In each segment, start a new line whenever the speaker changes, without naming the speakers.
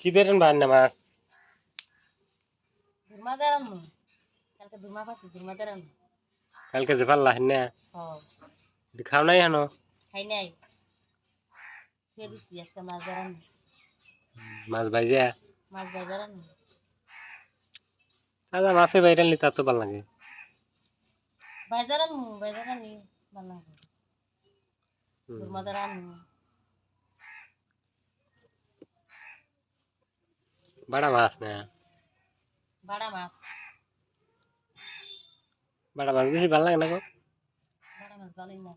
কি দেন বান্না মাছ
দুর্মা দেরানো কালকে দুর্মা পাচ্ছি দুর্মা দেরানো
কালকে যে পাল্লা হেন না? খাও নাই হেন?
খাই নাই। খেয়ে দিচ্ছি আজকে মাছ দেরানো
মাছ ভাইজা?
মাছ
তাজা মাছে বাইরে আনলি তার তো ভালো লাগে।
ভাই দেরানো ভাই দেরানি ভালো লাগে। দুর্মা দেরানো
বাড়া মাছ না
বাড়া মাছ
বাড়া মাছ বেশি ভালো লাগে না গো
বাড়া মাছ ভালোই না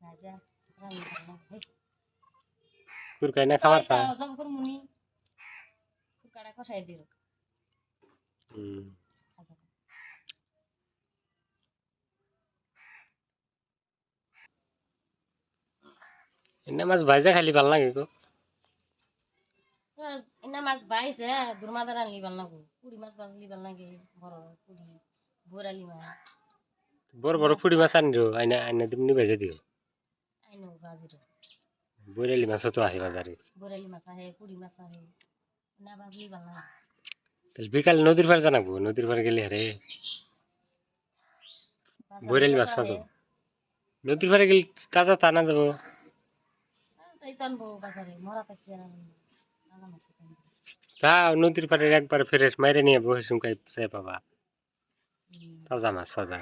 ভাজা রান্না ভালো
তোর কাই না খাবার চা
জব করে মুনি কাড়া কষাই দিল
হুম। এনে মাছ ভাইজা খালি ভালো লাগে গো
এনা মাছ বাইছে দুর্মা দ্বারা আনলি ভালো লাগবো কুড়ি মাছ বাজলি ভালো লাগে বড় কুড়ি বোরালি মাছ।
বড় বড় ফুড়ি মাছ আনি দিও আইনা আইনা তুমি ভেজে দিও।
আইনো
বরেলি মাছও তো আহে বাজারে
বোরালি মাছ আহে কুড়ি মাছ আহে না বাজলি ভালো লাগে
তাহলে বিকালে নদীর পাড়ে জানাব নদীর পাড়ে গেলে আরে বোরালি মাছ যাব নদীর পাড়ে গেলে তাজা টানা যাব
তাই টানবো বাজারে মরা থাকি আর টানা মাছ টানবো
তা নদীর পাড়ে একবার ফ্রেশ মাইরে নিয়ে বসে চাই পাবা। তাজা মাছ ফাজা।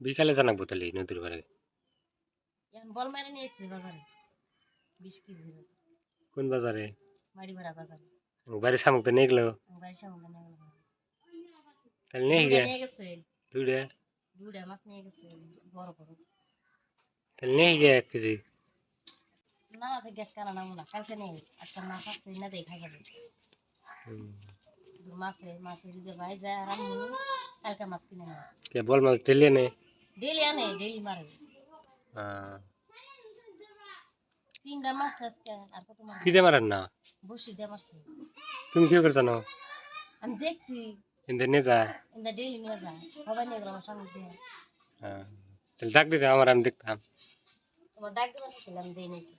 বিকালে জানাব তাহলে নদীর পাড়ে।
বল মারে নিয়ে এসছি বাজারে। বিশ কেজি
কোন বাজারে?
বাড়ি ভাড়া বাজারে।
বাড়ি শামুক তো নিয়ে গেলো?
নিয়ে গেলো।
তাহলে নিয়ে
গেছে।
দুইটা?
দুইটা মাছ নিয়ে গেছে বড় বড়
তাহলে নিয়ে গিয়ে এক কেজি
না তো গ্যাস কানা না না কালকে নেই আজকে মাছ আসছে না দেখা যাবে মাছে মাছে যদি ভাই যায় আর আমি কালকে মাছ কিনে নেব
কে বল মাছ ঢেলে নে
ডেলি আনে ডেলি মারে
আহ,
তিনটা মাছ আজকে আর কত মাছ
কি দিয়ে মারেন না
বসি দিয়ে মারছে
তুমি কি করছ না
আমি দেখছি
এদের নিয়ে যা
ইন্দা ডেলি নিয়ে যায় সবাই নিয়ে গেল আমার সামনে দিয়ে
আহ, তাহলে ডাক দিতে আমার আমি দেখতাম
তোমার ডাক দিয়ে ছিলাম দেই নাকি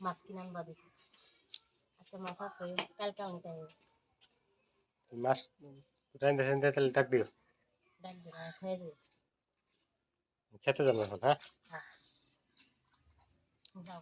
মাছ কিনে আনবা দেখি আজকে মাছ আছে কালকে আনতে হবে
মাছ রাইন্দে রাইন্দে তাহলে ডাক দিও
ডাক দিয়ে খেয়ে যাবে
খেতে যাব এখন হ্যাঁ
হ্যাঁ যাও